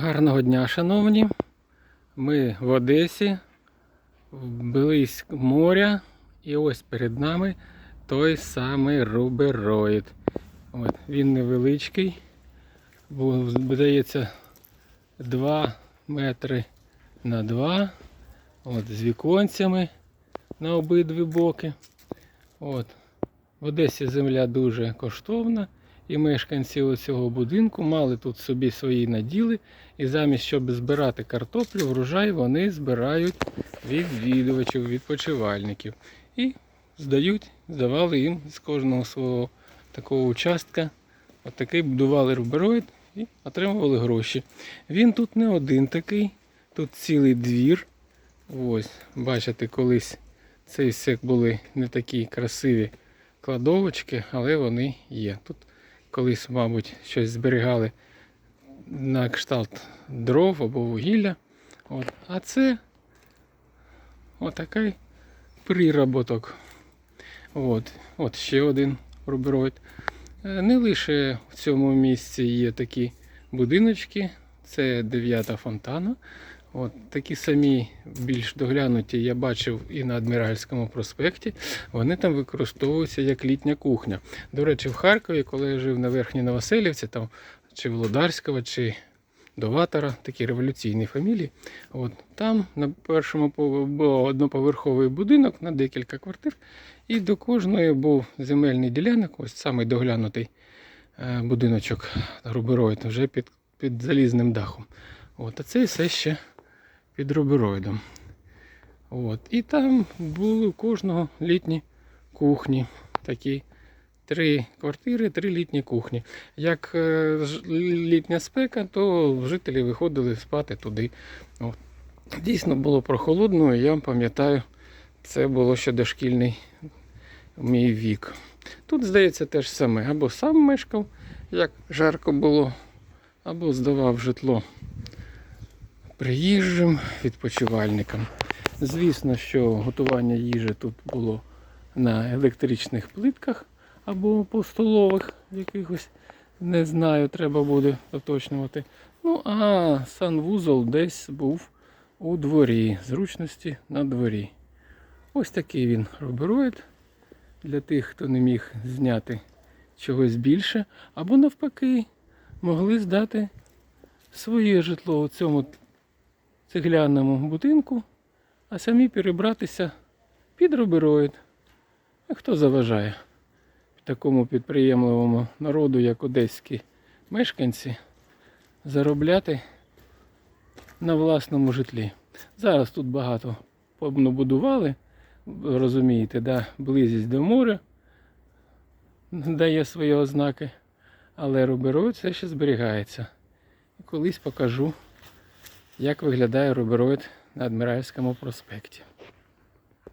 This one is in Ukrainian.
Гарного дня, шановні. Ми в Одесі, близько моря, і ось перед нами той самий рубероїд. От, він невеличкий, бо здається 2 метри на 2, от, з віконцями на обидві боки. От. В Одесі земля дуже коштовна. І мешканці цього будинку мали тут собі свої наділи, і замість щоб збирати картоплю, врожай вони збирають відвідувачів, відпочивальників. І здають, здавали їм з кожного свого такого участка. Отакий будували рубероїд і отримували гроші. Він тут не один такий, тут цілий двір. Ось, бачите, колись цей сек були не такі красиві кладовочки, але вони є. Тут колись, мабуть, щось зберігали на кшталт дров або вугілля. От. А це отакий приработок. От. От ще один рубероїд. Е, Не лише в цьому місці є такі будиночки, це дев'ята фонтана. От такі самі більш доглянуті я бачив і на Адміральському проспекті. Вони там використовуються як літня кухня. До речі, в Харкові, коли я жив на Верхній Новоселівці, там чи Володарського, чи Доватора, такі революційні фамілії. От, там на першому був одноповерховий будинок на декілька квартир, і до кожної був земельний ділянок, ось самий доглянутий е, будиночок рубероїд, вже під, під залізним дахом. От, а це все ще під рубероїдом. От. І там були у кожного літні кухні. Такі три квартири, три літні кухні. Як е, літня спека, то жителі виходили спати туди. От. Дійсно було прохолодно, і я пам'ятаю, це було ще дошкільний мій вік. Тут, здається, те ж саме. Або сам мешкав, як жарко було, або здавав житло приїжджим відпочивальникам. Звісно, що готування їжі тут було на електричних плитках або по столових якихось, не знаю, треба буде уточнювати. Ну, а санвузол десь був у дворі, зручності на дворі. Ось такий він рубероїд для тих, хто не міг зняти чогось більше, або навпаки, могли здати своє житло у цьому цегляному будинку, а самі перебратися під рубероїд. А хто заважає такому підприємливому народу, як одеські мешканці, заробляти на власному житлі? Зараз тут багато побудували, розумієте, да, близькість до моря дає свої ознаки, але рубероїд все ще зберігається. І колись покажу як виглядає рубероїд на Адміральському проспекті.